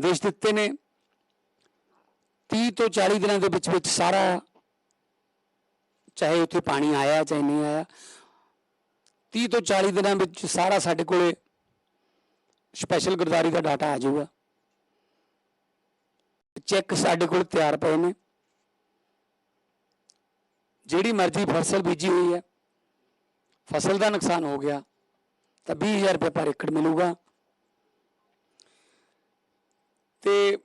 ਆਦੇਸ਼ ਦਿੱਤੇ ਨੇ 30 ਤੋਂ 40 ਦਿਨਾਂ ਦੇ ਵਿੱਚ ਵਿੱਚ ਸਾਰਾ ਚਾਹੇ ਉੱਥੇ ਪਾਣੀ ਆਇਆ ਚਾਹੇ ਨਹੀਂ ਆਇਆ 30 ਤੋਂ 40 ਦਿਨਾਂ ਵਿੱਚ ਸਾਰਾ ਸਾਡੇ ਕੋਲੇ ਸਪੈਸ਼ਲ ਗੁਰਦਾਰੀ ਦਾ ਡਾਟਾ ਆ ਜਾਊਗਾ ਚੈੱਕ ਸਾਡੇ ਕੋਲ ਤਿਆਰ ਪਏ ਨੇ ਜਿਹੜੀ ਮਰਜ਼ੀ ਫਸਲ ਬੀਜੀ ਹੋਈ ਹੈ ਫਸਲ ਦਾ ਨੁਕਸਾਨ ਹੋ ਗਿਆ ਤਾਂ 20000 ਰੁਪਏ ਪਰ ਏਕੜ ਮਿਲੂਗਾ ਤੇ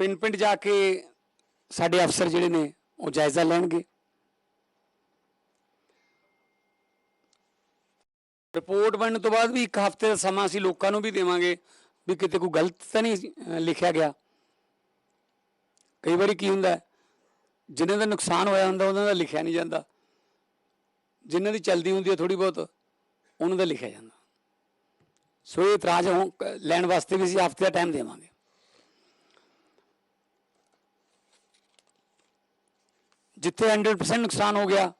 ਪਿੰਡ ਪਿੰਡ ਜਾ ਕੇ ਸਾਡੇ ਅਫਸਰ ਜਿਹੜੇ ਨੇ ਉਹ ਜਾਇਜ਼ਾ ਲੈਣਗੇ। ਰਿਪੋਰਟ ਬਣਨ ਤੋਂ ਬਾਅਦ ਵੀ ਇੱਕ ਹਫ਼ਤੇ ਦਾ ਸਮਾਂ ਅਸੀਂ ਲੋਕਾਂ ਨੂੰ ਵੀ ਦੇਵਾਂਗੇ ਵੀ ਕਿਤੇ ਕੋਈ ਗਲਤ ਤਾਂ ਨਹੀਂ ਲਿਖਿਆ ਗਿਆ। ਕਈ ਵਾਰੀ ਕੀ ਹੁੰਦਾ ਹੈ, ਜਿਨ੍ਹਾਂ ਦਾ ਨੁਕਸਾਨ ਹੋਇਆ ਹੁੰਦਾ ਉਹਨਾਂ ਦਾ ਲਿਖਿਆ ਨਹੀਂ ਜਾਂਦਾ। ਜਿਨ੍ਹਾਂ ਦੀ ਚਲਦੀ ਹੁੰਦੀ ਹੈ ਥੋੜੀ ਬਹੁਤ ਉਹਨਾਂ ਦਾ ਲਿਖਿਆ ਜਾਂਦਾ। ਸੋ ਇਹ ਇਤਰਾਜ਼ ਹੋ- ਲੈਣ ਵਾਸਤੇ ਵੀ ਅਸੀਂ ਹਫ਼ਤੇ ਦਾ ਟਾਈਮ ਦੇਵਾਂਗੇ। ਜਿੱਥੇ 100% ਨੁਕਸਾਨ ਹੋ ਗਿਆ,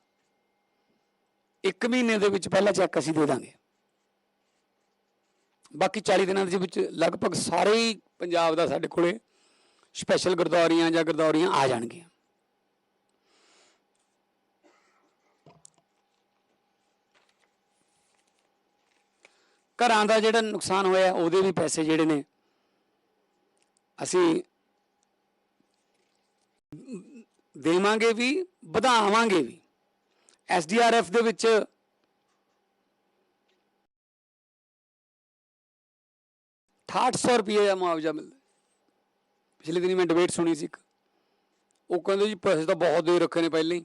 ਇੱਕ ਮਹੀਨੇ ਦੇ ਵਿੱਚ ਪਹਿਲਾ ਚੈੱਕ ਅਸੀਂ ਦੇ ਦਾਂਗੇ। ਬਾਕੀ 40 ਦਿਨਾਂ ਦੇ ਵਿੱਚ ਲਗਭਗ ਸਾਰੇ ਹੀ ਪੰਜਾਬ ਦਾ ਸਾਡੇ ਕੋਲੇ ਸਪੈਸ਼ਲ ਗਰਦੌਰੀਆਂ ਜਾਂ ਗਰਦੌਰੀਆਂ ਆ ਜਾਣਗੀਆਂ। ਘਰਾਂ ਦਾ ਜਿਹੜਾ ਨੁਕਸਾਨ ਹੋਇਆ, ਉਹਦੇ ਵੀ ਪੈਸੇ ਜਿਹੜੇ ਨੇ, ਅਸੀਂ ਦੇਵਾਂਗੇ ਵੀ, ਵਧਾਵਾਂਗੇ ਵੀ। ਐਸਡੀਆਰਐਫ ਦੇ ਵਿੱਚ ਅਠਾਹਠ ਸੌ ਰੁਪਏ ਦਾ ਮੁਆਵਜ਼ਾ ਮਿਲਦਾ ਪਿਛਲੇ ਦਿਨੀ ਮੈਂ ਡਿਬੇਟ ਸੁਣੀ ਸੀ ਇੱਕ। ਉਹ ਕਹਿੰਦੇ ਜੀ ਪੈਸੇ ਤਾਂ ਬਹੁਤ ਦੇ ਰੱਖੇ ਨੇ ਪਹਿਲਾਂ ਹੀ।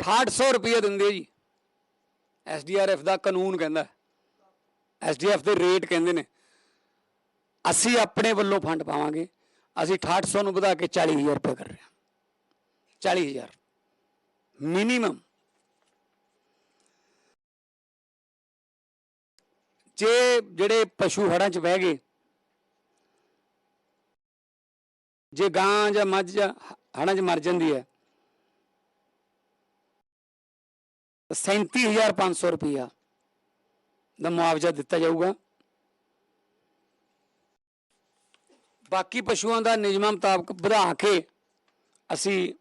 6800 ਰੁਪਏ ਦਿੰਦੇ ਆ ਜੀ। ਐਸਡੀਆਰਐਫ ਦਾ ਕਾਨੂੰਨ ਕਹਿੰਦਾ ਐਸਡੀਐਫ ਦੇ ਰੇਟ ਕਹਿੰਦੇ ਨੇ, ਅਸੀਂ ਆਪਣੇ ਵੱਲੋਂ ਫੰਡ ਪਾਵਾਂਗੇ, ਅਸੀਂ 6800 ਨੂੰ ਵਧਾ ਕੇ 40000 ਰੁਪਏ ਕਰ ਰਹੇ ਹਾਂ। 40000 ਮਿਨੀਮਮ। ਜੇ ਜਿਹੜੇ ਪਸ਼ੂ ਹੜਾਂ 'ਚ ਬਹਿ ਗਏ, ਜੇ ਗਾਂ ਜਾਂ ਮੱਝ ਜਾਂ ਹੜਾਂ 'ਚ ਮਰ ਜਾਂਦੀ ਹੈ 37500 ਰੁਪਇਆ ਦਾ ਮੁਆਵਜ਼ਾ ਦਿੱਤਾ ਜਾਊਗਾ। ਬਾਕੀ ਪਸ਼ੂਆਂ ਦਾ ਨਿਯਮਾਂ ਮੁਤਾਬਕ ਵਧਾ ਕੇ ਅਸੀਂ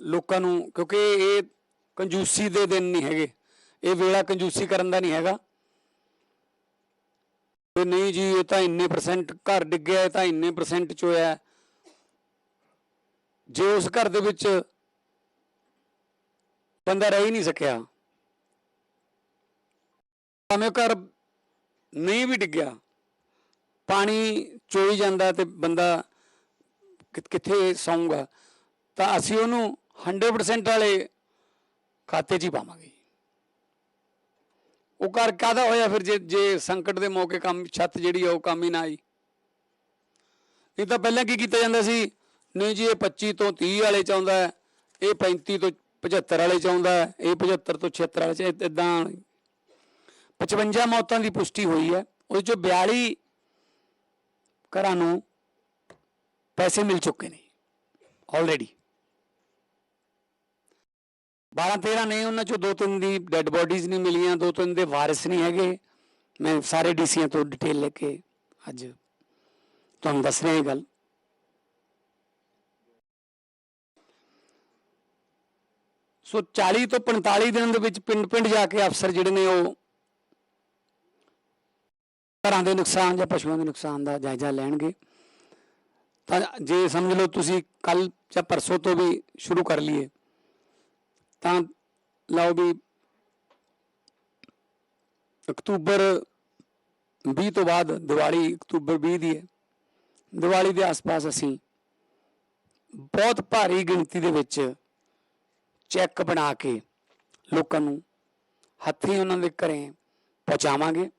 ਲੋਕਾਂ ਨੂੰ, ਕਿਉਂਕਿ ਇਹ ਕੰਜੂਸੀ ਦੇ ਦਿਨ ਨਹੀਂ ਹੈਗੇ। ਇਹ ਵੇਲਾ ਕੰਜੂਸੀ ਕਰਨ ਦਾ ਨਹੀਂ ਹੈਗਾ। ਤੇ ਨਹੀਂ ਜੀ, ਇਹ ਤਾਂ ਇੰਨੇ ਪਰਸੈਂਟ ਘਰ ਡਿੱਗਿਆ, ਇਹ ਤਾਂ ਇੰਨੇ ਪਰਸੈਂਟ ਚ ਹੋਇਆ ਜੇ ਉਸ ਘਰ ਦੇ ਵਿੱਚ ਬੰਦਾ ਰਹਿ ਹੀ ਨਹੀਂ ਸਕਿਆ ਭਾਵੇਂ ਘਰ ਨਹੀਂ ਵੀ ਡਿੱਗਿਆ, ਪਾਣੀ ਚੋਈ ਜਾਂਦਾ ਤੇ ਬੰਦਾ ਕਿੱਥੇ ਸੌਂਗਾ ਤਾਂ ਅਸੀਂ ਉਹਨੂੰ 100% ਵਾਲੇ ਖਾਤੇ 'ਚ ਹੀ ਪਾਵਾਂਗੇ। ਉਹ ਘਰ ਕਾਦਾ ਹੋਇਆ ਫਿਰ ਜੇ ਜੇ ਸੰਕਟ ਦੇ ਮੌਕੇ ਕੰਮ, ਛੱਤ ਜਿਹੜੀ ਆ ਉਹ ਕੰਮ ਹੀ ਨਾ ਆਈ? ਇਹ ਤਾਂ ਪਹਿਲਾਂ ਕੀ ਕੀਤਾ ਜਾਂਦਾ ਸੀ? ਨਹੀਂ ਜੀ, ਇਹ 25 ਤੋਂ 30 ਵਾਲੇ ਚ ਆਉਂਦਾ ਇਹ 35 ਤੋਂ 75 ਵਾਲੇ ਚ ਆਉਂਦਾ ਇਹ 75 ਤੋਂ 76 ਵਾਲੇ ਚ ਇਦਾਂ 55 ਮੌਤਾਂ ਦੀ ਪੁਸ਼ਟੀ ਹੋਈ ਹੈ। ਉਹਦੇ ਚੋਂ 42 ਘਰਾਂ ਨੂੰ ਪੈਸੇ ਮਿਲ ਚੁੱਕੇ ਨੇ। ਆਲਰੇਡੀ 12 13 ਨੇ, ਉਹਨਾਂ ਚੋਂ ਦੋ ਤਿੰਨ ਦੀ ਡੈੱਡ ਬੋਡੀਜ਼ ਨਹੀਂ ਮਿਲੀਆਂ, ਦੋ ਤਿੰਨ ਦੇ ਵਾਰਿਸ ਨਹੀਂ ਹੈਗੇ। ਮੈਂ ਸਾਰੇ ਡੀਸੀਆਂ ਤੋਂ ਡਿਟੇਲ ਲੈ ਕੇ ਅੱਜ ਤੁਹਾਨੂੰ ਦੱਸ ਰਿਹਾ ਇਹ ਗੱਲ। ਸੋ 40 ਤੋਂ 45 ਦਿਨ ਦੇ ਵਿੱਚ ਪਿੰਡ ਪਿੰਡ ਜਾ ਕੇ ਅਫਸਰ ਜਿਹੜੇ ਨੇ ਉਹ ਘਰਾਂ ਦੇ ਨੁਕਸਾਨ ਜਾਂ ਪਸ਼ੂਆਂ ਦੇ ਨੁਕਸਾਨ ਦਾ ਜਾਇਜ਼ਾ ਲੈਣਗੇ। ਤਾਂ ਜੇ ਸਮਝ ਲਓ ਤੁਸੀਂ ਕੱਲ ਜਾਂ ਪਰਸੋਂ ਤੋਂ ਵੀ ਸ਼ੁਰੂ ਕਰ ਲਈਏ, ਤਾਂ ਲਓ ਵੀ ਅਕਤੂਬਰ 20 ਤੋਂ ਬਾਅਦ ਦੀਵਾਲੀ ਅਕਤੂਬਰ 20 ਦੀ ਹੈ। ਦੀਵਾਲੀ ਦੇ ਆਸ-ਪਾਸ ਅਸੀਂ ਬਹੁਤ ਭਾਰੀ ਗਿਣਤੀ ਦੇ ਵਿੱਚ ਚੈੱਕ ਬਣਾ ਕੇ ਲੋਕਾਂ ਨੂੰ ਹੱਥੀਂ ਉਹਨਾਂ ਦੇ ਘਰੇ ਪਹੁੰਚਾਵਾਂਗੇ।